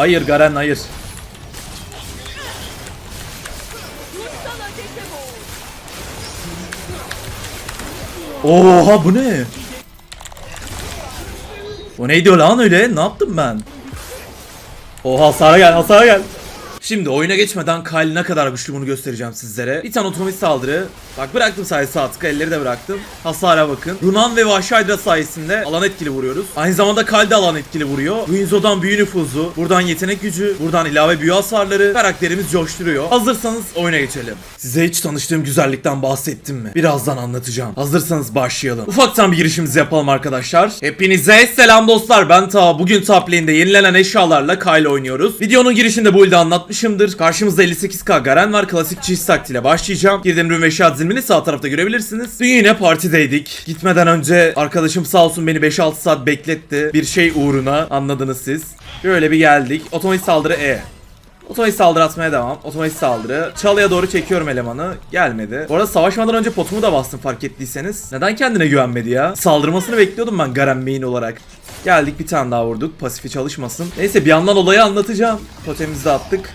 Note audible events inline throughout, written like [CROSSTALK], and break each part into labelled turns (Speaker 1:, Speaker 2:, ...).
Speaker 1: Hayır Garen hayır. Oha bu ne? O neydi lan öyle? Ne yaptım ben? Oha hasara gel hasara gel. Şimdi oyuna geçmeden Kyle ne kadar güçlü bunu göstereceğim sizlere. Bir tane otomatik saldırı. Bak bıraktım sadece sağ elleri de bıraktım. Hasara bakın. Runan ve Vahşi Hydra sayesinde alan etkili vuruyoruz. Aynı zamanda Kyle de alan etkili vuruyor. Guinzo'dan büyü nüfuzu, buradan yetenek gücü, buradan ilave büyü hasarları karakterimiz coşturuyor. Hazırsanız oyuna geçelim. Size hiç tanıştığım güzellikten bahsettim mi? Birazdan anlatacağım. Hazırsanız başlayalım. Ufaktan bir girişimizi yapalım arkadaşlar. Hepinize selam dostlar. Ben Ta. Bugün top yenilenen eşyalarla Kyle oynuyoruz. Videonun girişinde bu ilde anlatmışımdır. Karşımızda 58k Garen var. Klasik cheese taktiğiyle başlayacağım. Girdiğim ürün ve eşya dizilimini sağ tarafta görebilirsiniz. Dün yine partideydik. Gitmeden önce arkadaşım sağ olsun beni 5-6 saat bekletti. Bir şey uğruna anladınız siz. Böyle bir geldik. Otomatik saldırı E. Otomatik saldırı atmaya devam. Otomatik saldırı. Çalıya doğru çekiyorum elemanı. Gelmedi. Bu arada savaşmadan önce potumu da bastım fark ettiyseniz. Neden kendine güvenmedi ya? Saldırmasını bekliyordum ben Garen main olarak. Geldik bir tane daha vurduk. Pasifi çalışmasın. Neyse bir yandan olayı anlatacağım. Totemimizi attık.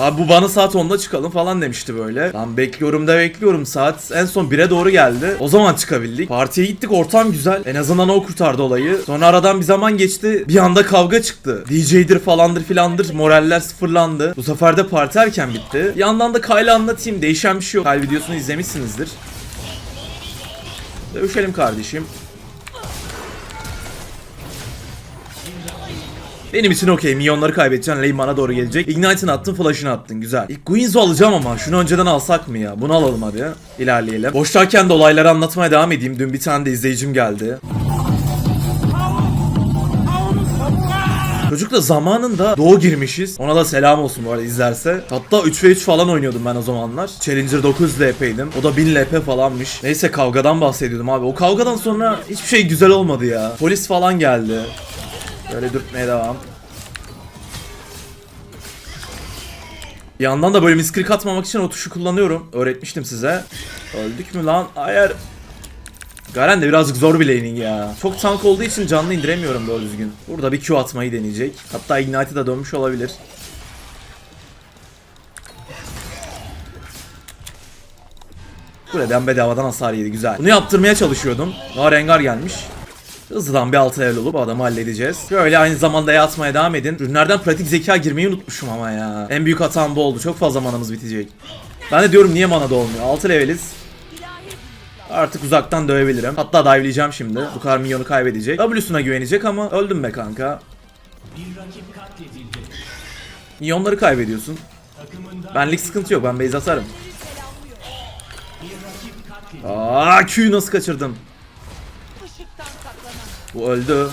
Speaker 1: Abi bu bana saat 10'da çıkalım falan demişti böyle. Lan bekliyorum da bekliyorum saat en son 1'e doğru geldi. O zaman çıkabildik. Partiye gittik ortam güzel. En azından o kurtardı olayı. Sonra aradan bir zaman geçti. Bir anda kavga çıktı. DJ'dir falandır filandır. Moraller sıfırlandı. Bu sefer de parti erken bitti. Bir yandan da Kyle'ı anlatayım. Değişen bir şey yok. Kyle videosunu izlemişsinizdir. Dövüşelim kardeşim. Benim için okey. Milyonları kaybedeceksin. Lane bana doğru gelecek. Ignite'ını attın, flash'ını attın. Güzel. İlk Guinzo alacağım ama şunu önceden alsak mı ya? Bunu alalım hadi. İlerleyelim. Boştayken de olayları anlatmaya devam edeyim. Dün bir tane de izleyicim geldi. Çocuk da zamanında doğu girmişiz. Ona da selam olsun bu arada izlerse. Hatta 3 ve 3 falan oynuyordum ben o zamanlar. Challenger 9 LP'ydim. O da 1000 LP falanmış. Neyse kavgadan bahsediyordum abi. O kavgadan sonra hiçbir şey güzel olmadı ya. Polis falan geldi. Böyle dürtmeye devam. Yandan da böyle misklik atmamak için o tuşu kullanıyorum. Öğretmiştim size. Öldük mü lan? Hayır. Garen de birazcık zor bir laning ya. Çok tank olduğu için canlı indiremiyorum doğru düzgün. Burada bir Q atmayı deneyecek. Hatta Ignite'ı da dönmüş olabilir. Buradan bedavadan hasar yedi güzel. Bunu yaptırmaya çalışıyordum. Daha Rengar gelmiş. Hızlıdan bir altı level olup adamı halledeceğiz. Şöyle aynı zamanda yatmaya devam edin. Ürünlerden pratik zeka girmeyi unutmuşum ama ya. En büyük hatam bu oldu. Çok fazla manamız bitecek. Ben de diyorum niye mana da olmuyor. 6 leveliz. Artık uzaktan dövebilirim. Hatta dive'layacağım şimdi. Bu kadar milyonu kaybedecek. W'suna güvenecek ama öldüm be kanka. Milyonları kaybediyorsun. Benlik sıkıntı yok. Ben base atarım. Aa, Q'yu nasıl kaçırdım? 월드.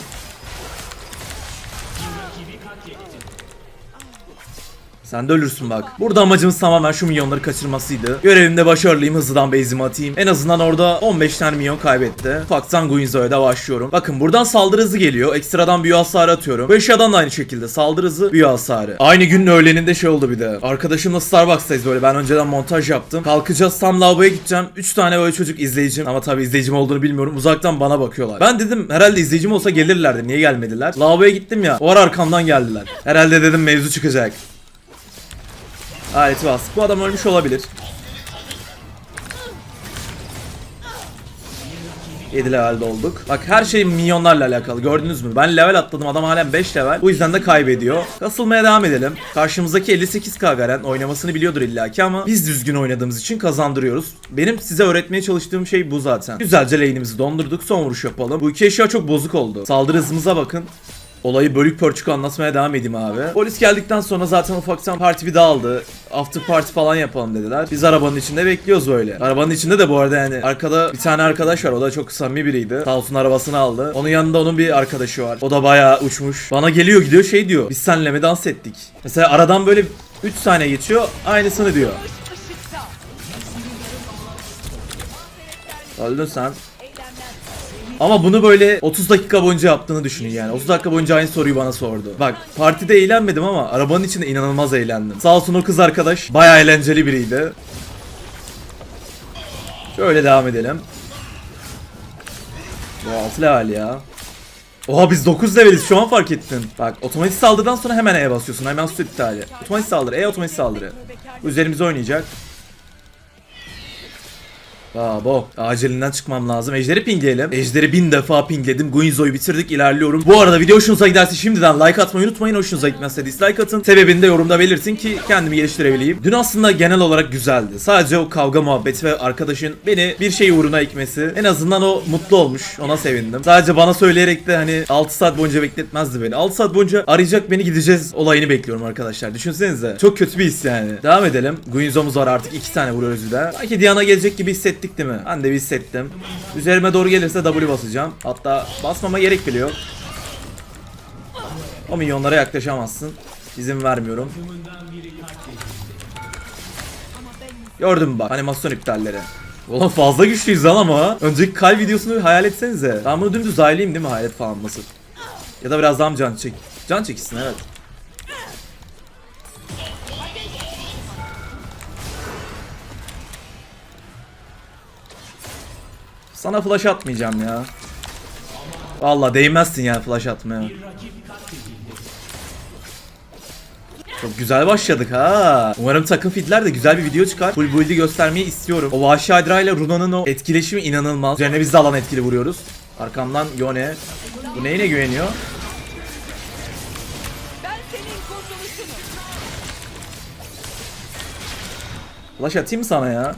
Speaker 1: Sen de ölürsün bak. Burada amacımız tamamen şu milyonları kaçırmasıydı. Görevimde başarılıyım hızlıdan base'imi atayım. En azından orada 15 tane milyon kaybetti. Ufaktan Guinzo'ya da başlıyorum. Bakın buradan saldırı hızı geliyor. Ekstradan büyü hasarı atıyorum. Bu eşyadan da aynı şekilde saldırı hızı, büyü hasarı. Aynı günün öğleninde şey oldu bir de. Arkadaşımla Starbucks'tayız böyle. Ben önceden montaj yaptım. Kalkacağız tam lavaboya gideceğim. 3 tane böyle çocuk izleyicim. Ama tabii izleyicim olduğunu bilmiyorum. Uzaktan bana bakıyorlar. Ben dedim herhalde izleyicim olsa gelirlerdi. Niye gelmediler? Lavaboya gittim ya. O ara arkamdan geldiler. Herhalde dedim mevzu çıkacak. Aleti bastık. Bu adam ölmüş olabilir. 7 levelde olduk. Bak her şey milyonlarla alakalı gördünüz mü? Ben level atladım adam halen 5 level. Bu yüzden de kaybediyor. Kasılmaya devam edelim. Karşımızdaki 58k Garen oynamasını biliyordur illaki ama biz düzgün oynadığımız için kazandırıyoruz. Benim size öğretmeye çalıştığım şey bu zaten. Güzelce lane'imizi dondurduk son vuruş yapalım. Bu iki eşya çok bozuk oldu. Saldırı hızımıza bakın. Olayı bölük pörçük anlatmaya devam edeyim abi. Polis geldikten sonra zaten ufaktan parti bir dağıldı. After party falan yapalım dediler. Biz arabanın içinde bekliyoruz böyle. Arabanın içinde de bu arada yani arkada bir tane arkadaş var. O da çok samimi biriydi. Sağ olsun arabasını aldı. Onun yanında onun bir arkadaşı var. O da bayağı uçmuş. Bana geliyor gidiyor şey diyor. Biz senle mi dans ettik? Mesela aradan böyle 3 saniye geçiyor. Aynısını diyor. Öldün sen. Ama bunu böyle 30 dakika boyunca yaptığını düşünün yani. 30 dakika boyunca aynı soruyu bana sordu. Bak partide eğlenmedim ama arabanın içinde inanılmaz eğlendim. Sağ olsun o kız arkadaş baya eğlenceli biriydi. Şöyle devam edelim. Bu 6 level ya. Oha biz 9 leveliz şu an fark ettin. Bak otomatik saldırıdan sonra hemen E'ye basıyorsun. Hemen su iptali. Otomatik saldırı. E otomatik saldırı. Üzerimize oynayacak. Bu. Acilinden çıkmam lazım. Ejderi pingleyelim. Ejderi bin defa pingledim. Guinzo'yu bitirdik. ilerliyorum. Bu arada video hoşunuza giderse şimdiden like atmayı unutmayın. Hoşunuza gitmezse dislike atın. Sebebini de yorumda belirtin ki kendimi geliştirebileyim. Dün aslında genel olarak güzeldi. Sadece o kavga muhabbeti ve arkadaşın beni bir şey uğruna ikmesi. En azından o mutlu olmuş. Ona sevindim. Sadece bana söyleyerek de hani 6 saat boyunca bekletmezdi beni. 6 saat boyunca arayacak beni gideceğiz olayını bekliyorum arkadaşlar. Düşünsenize. Çok kötü bir his yani. Devam edelim. Guinzo'muz var artık. iki tane vuruyoruz bir de. Belki Diana gelecek gibi hissettik değil mi? Ben de bir hissettim. Üzerime doğru gelirse W basacağım. Hatta basmama gerek bile yok. O milyonlara yaklaşamazsın. İzin vermiyorum. Gördün bak animasyon iptalleri. Ulan fazla güçlüyüz lan ama. Önceki kal videosunu hayal etsenize. Ben bunu dümdüz aileyim değil mi hayalet falan basıp. Ya da biraz daha mı can çek? Can çekilsin evet. Sana flash atmayacağım ya. Vallahi değmezsin yani flash atmaya. Çok güzel başladık ha. Umarım takım fitler de güzel bir video çıkar. Full build'i göstermeyi istiyorum. O Vahşi Hydra ile Runa'nın o etkileşimi inanılmaz. Üzerine biz de alan etkili vuruyoruz. Arkamdan Yone. Bu neyine güveniyor? Flash atayım sana ya?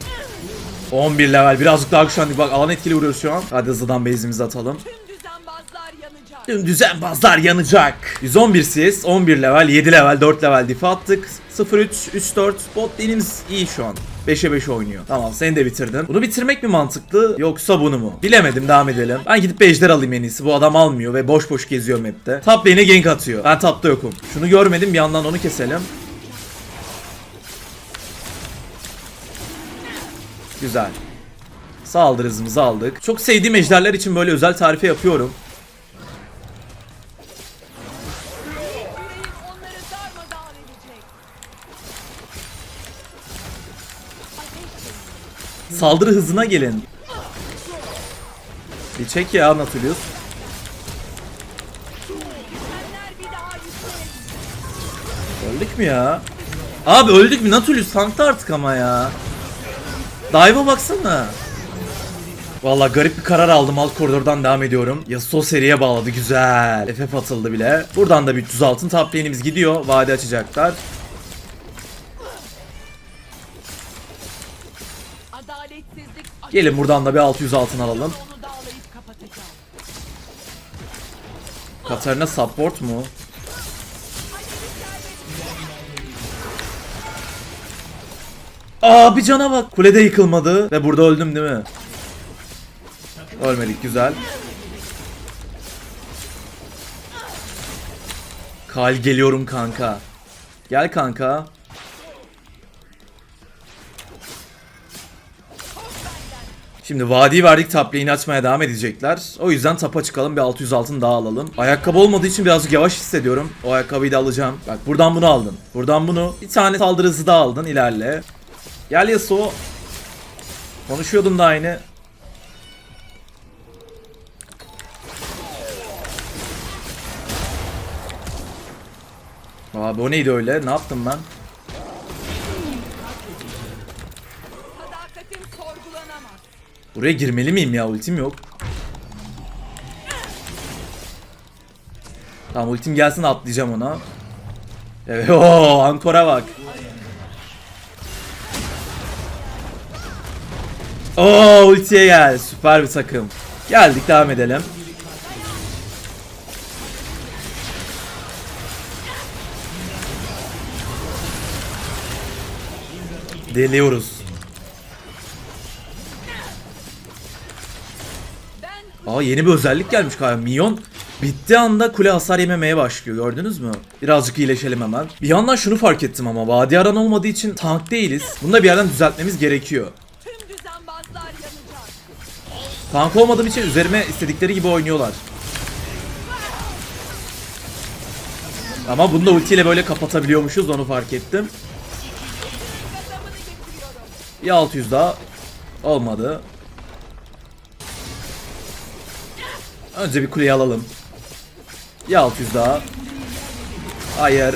Speaker 1: 11 level birazcık daha güçlendik. Bak alan etkili vuruyoruz şu an. Hadi hızlıdan base'imizi atalım.
Speaker 2: Tüm düzenbazlar yanacak.
Speaker 1: Tüm düzenbazlar yanacak. 111 CS, 11 level, 7 level, 4 level diff attık. 0-3, 3-4 bot lane'imiz iyi şu an. 5'e 5 oynuyor. Tamam seni de bitirdim. Bunu bitirmek mi mantıklı yoksa bunu mu? Bilemedim devam edelim. Ben gidip ejder alayım en iyisi. Bu adam almıyor ve boş boş geziyor map'te. Top lane'e gank atıyor. Ben tapta yokum. Şunu görmedim bir yandan onu keselim. Güzel. Saldırı aldık. Çok sevdiğim ejderler için böyle özel tarife yapıyorum. Saldırı hızına gelin. Bir çek ya
Speaker 2: yükselecek.
Speaker 1: Öldük mü ya? Abi öldük mü? Nautilus tankta artık ama ya. Dive'a baksana. Valla garip bir karar aldım alt koridordan devam ediyorum. Yasuo seriye bağladı güzel. FF atıldı bile. Buradan da bir 300 altın top gidiyor. Vade açacaklar. Gelin buradan da bir 600 altın alalım. Katarina support mu? Aa bir cana bak. Kulede yıkılmadı ve burada öldüm değil mi? Ölmedik güzel. Kal geliyorum kanka. Gel kanka. Şimdi vadiyi verdik top lane'i açmaya devam edecekler. O yüzden tapa çıkalım bir 600 altın daha alalım. Ayakkabı olmadığı için birazcık yavaş hissediyorum. O ayakkabıyı da alacağım. Bak buradan bunu aldın. Buradan bunu. Bir tane saldırı hızı daha aldın ilerle. Gel Yasuo. Konuşuyordun da aynı. Abi o neydi öyle? Ne yaptım ben? Buraya girmeli miyim ya? Ultim yok. Tamam ultim gelsin atlayacağım ona. Evet [LAUGHS] ooo Ankora bak. Oo ultiye gel. Süper bir takım. Geldik devam edelim. Deliyoruz. Aa yeni bir özellik gelmiş galiba. Minyon bittiği anda kule hasar yememeye başlıyor. Gördünüz mü? Birazcık iyileşelim hemen. Bir yandan şunu fark ettim ama vadi aran olmadığı için tank değiliz. Bunu da bir yerden düzeltmemiz gerekiyor. Tank olmadığım için üzerime istedikleri gibi oynuyorlar. Ama bunu da ultiyle böyle kapatabiliyormuşuz onu fark ettim. Bir 600 daha. Olmadı. Önce bir kuleyi alalım. Bir 600 daha. Hayır.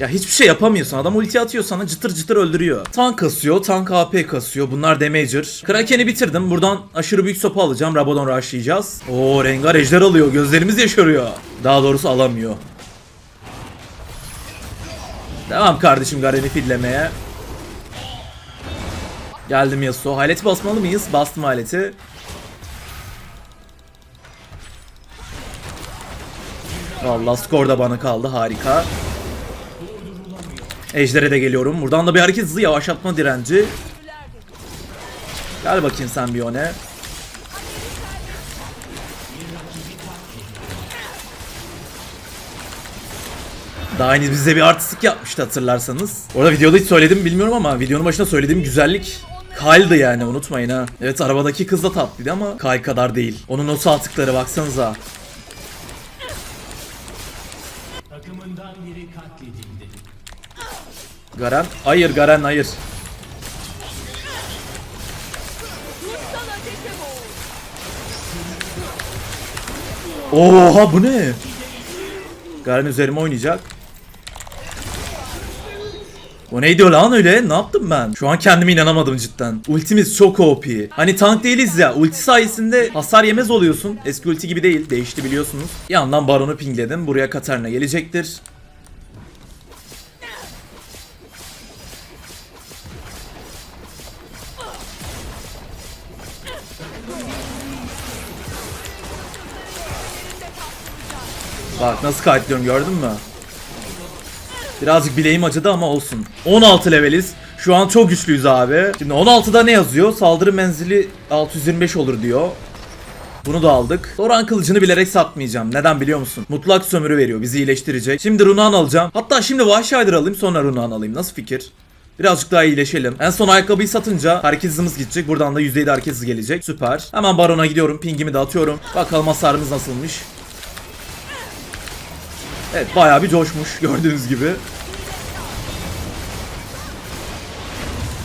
Speaker 1: Ya hiçbir şey yapamıyorsun. Adam ulti atıyor sana cıtır cıtır öldürüyor. Tank kasıyor, tank AP kasıyor. Bunlar damager. Kraken'i bitirdim. Buradan aşırı büyük sopa alacağım. Rabadon rushlayacağız. Oo Rengar alıyor. Gözlerimiz yaşarıyor. Daha doğrusu alamıyor. Devam kardeşim Garen'i fidlemeye. Geldim Yasuo. Haleti basmalı mıyız? Bastım haleti. Vallahi skor da bana kaldı. Harika. Ejder'e de geliyorum. Buradan da bir hareket hızı yavaşlatma direnci. Gel bakayım sen bir öne. Daha henüz bize bir artistik yapmıştı hatırlarsanız. Orada videoda hiç söyledim mi bilmiyorum ama videonun başında söylediğim güzellik Kyle'dı yani unutmayın ha. Evet arabadaki kız da tatlıydı ama Kyle kadar değil. Onun o sağ tıkları baksanıza.
Speaker 3: Takımından biri katledildi.
Speaker 1: Garen. Hayır Garen hayır. Oha bu ne? Garen üzerime oynayacak. O neydi o lan öyle? Ne yaptım ben? Şu an kendime inanamadım cidden. Ultimiz çok OP. Hani tank değiliz ya. Ulti sayesinde hasar yemez oluyorsun. Eski ulti gibi değil. Değişti biliyorsunuz. Yandan Baron'u pingledim. Buraya Katarina gelecektir. Bak nasıl kayıtlıyorum gördün mü? Birazcık bileğim acıdı ama olsun. 16 leveliz. Şu an çok güçlüyüz abi. Şimdi 16'da ne yazıyor? Saldırı menzili 625 olur diyor. Bunu da aldık. Doran kılıcını bilerek satmayacağım. Neden biliyor musun? Mutlak sömürü veriyor. Bizi iyileştirecek. Şimdi Runan alacağım. Hatta şimdi Vahşi Aydır alayım sonra Runan alayım. Nasıl fikir? Birazcık daha iyileşelim. En son ayakkabıyı satınca hareket hızımız gidecek. Buradan da %7 hareket hızı gelecek. Süper. Hemen Baron'a gidiyorum. Pingimi de atıyorum. Bakalım hasarımız nasılmış. Evet bayağı bir coşmuş gördüğünüz gibi.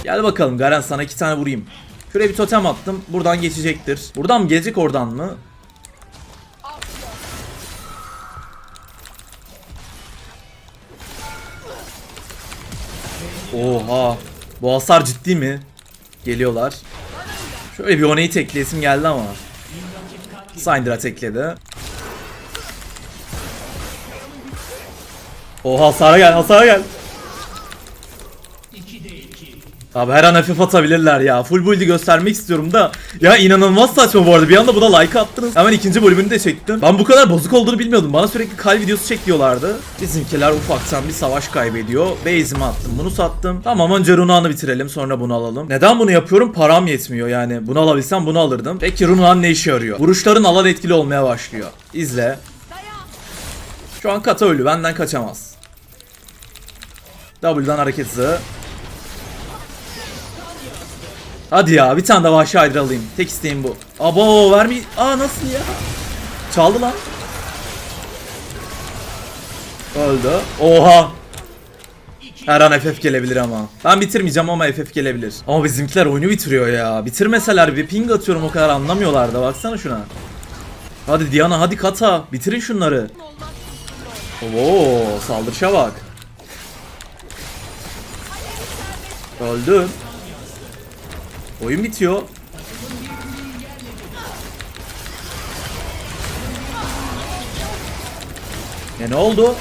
Speaker 1: Gel bakalım Garen sana iki tane vurayım. Şuraya bir totem attım. Buradan geçecektir. Buradan mı gelecek oradan mı? Oha. Bu hasar ciddi mi? Geliyorlar. Şöyle bir oneyi tekleyesim geldi ama. Syndra tekledi. Oha hasara gel hasara gel.
Speaker 3: 2'de 2.
Speaker 1: Abi her an hafif atabilirler ya. Full build'i göstermek istiyorum da. Ya inanılmaz saçma bu arada. Bir anda buna like attınız. Hemen ikinci bölümünü de çektim. Ben bu kadar bozuk olduğunu bilmiyordum. Bana sürekli kal videosu çek diyorlardı. Bizimkiler ufaktan bir savaş kaybediyor. Base'imi attım. Bunu sattım. Tamam önce Runan'ı bitirelim. Sonra bunu alalım. Neden bunu yapıyorum? Param yetmiyor yani. Bunu alabilsem bunu alırdım. Peki Runan ne işe yarıyor? Vuruşların alan etkili olmaya başlıyor. İzle. Şu an kata ölü. Benden kaçamaz. W'dan hareket hızı. Hadi ya bir tane de vahşi Hydra alayım. Tek isteğim bu. Abo vermi... Aa nasıl ya? Çaldı lan. Öldü. Oha. Her an FF gelebilir ama. Ben bitirmeyeceğim ama FF gelebilir. Ama bizimkiler oyunu bitiriyor ya. Bitirmeseler bir ping atıyorum o kadar anlamıyorlar da baksana şuna. Hadi Diana hadi kata. Bitirin şunları. Oo saldırışa bak. Öldüm. Oyun bitiyor. Ya ne oldu?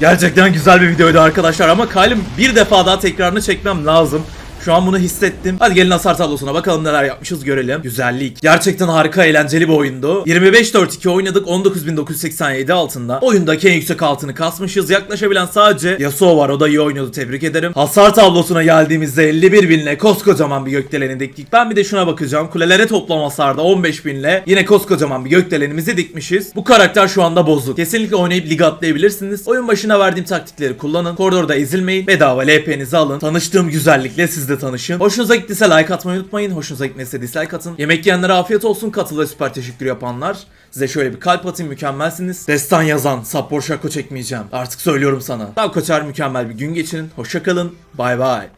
Speaker 1: Gerçekten güzel bir videoydu arkadaşlar ama Kyle'ın bir defa daha tekrarını çekmem lazım. Şu an bunu hissettim. Hadi gelin hasar tablosuna bakalım neler yapmışız görelim. Güzellik. Gerçekten harika eğlenceli bir oyundu. 25-4-2 oynadık 19.987 altında. Oyundaki en yüksek altını kasmışız. Yaklaşabilen sadece Yasuo var o da iyi oynuyordu tebrik ederim. Hasar tablosuna geldiğimizde 51 binle koskocaman bir gökdeleni diktik. Ben bir de şuna bakacağım. Kulelere toplam hasarda 15 binle yine koskocaman bir gökdelenimizi dikmişiz. Bu karakter şu anda bozuk. Kesinlikle oynayıp lig atlayabilirsiniz. Oyun başına verdiğim taktikleri kullanın. Koridorda ezilmeyin. Bedava LP'nizi alın. Tanıştığım güzellikle siz de tanışın. Hoşunuza gittiyse like atmayı unutmayın. Hoşunuza gitmezse dislike atın. Yemek yiyenlere afiyet olsun. Katıl ve süper teşekkür yapanlar. Size şöyle bir kalp atayım mükemmelsiniz. Destan yazan Sappor Şako çekmeyeceğim. Artık söylüyorum sana. Daha koçar mükemmel bir gün geçirin. Hoşça kalın. Bay bay.